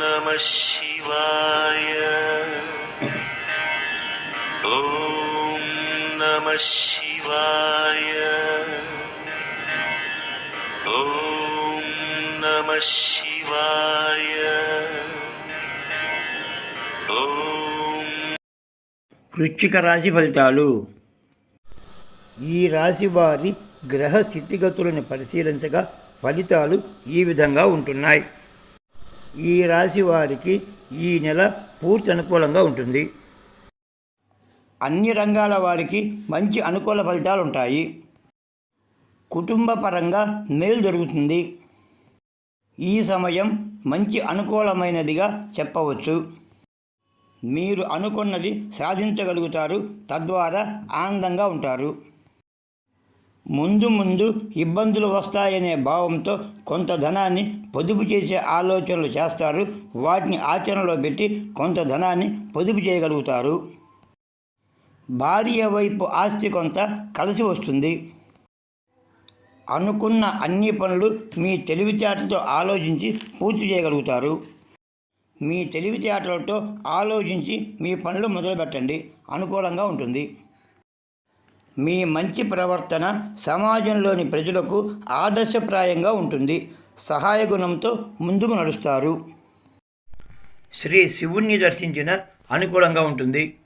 నమ శివాయ ఓం నమ శివాయ ఓం నమ శివాయ ఓం వృశ్చిక రాశి ఫలితాలు. ఈ రాశి వారి గ్రహ స్థితిగతులను పరిశీలించగా ఫలితాలు ఈ విధంగా ఉంటున్నాయి. ఈ రాశి వారికి ఈ నెల పూర్తి అనుకూలంగా ఉంటుంది. అన్ని రంగాల వారికి మంచి అనుకూల ఫలితాలు ఉంటాయి. కుటుంబ పరంగా మేలు దొరుకుతుంది ఈ సమయం మంచి అనుకూలమైనదిగా చెప్పవచ్చు. మీరు అనుకున్నది సాధించగలుగుతారు. తద్వారా ఆనందంగా ఉంటారు. ముందు ముందు ఇబ్బందులు వస్తాయనే భావంతో కొంత ధనాన్ని పొదుపు చేసే ఆలోచనలు చేస్తారు. వాటిని ఆచరణలో పెట్టి కొంత ధనాన్ని పొదుపు చేయగలుగుతారు. భార్య వైపు ఆస్తి కొంత కలిసి వస్తుంది. అనుకున్న అన్ని పనులు మీ తెలివితేటతో ఆలోచించి పూర్తి చేయగలుగుతారు. మీ తెలివితేటలతో ఆలోచించి మీ పనులు మొదలుపెట్టండి. అనుకూలంగా ఉంటుంది. మీ మంచి ప్రవర్తన సమాజంలోని ప్రజలకు ఆదర్శప్రాయంగా ఉంటుంది. సహాయ గుణంతో ముందుకు నడుస్తారు. శ్రీ శివుణ్ణి దర్శించిన అనుకూలంగా ఉంటుంది.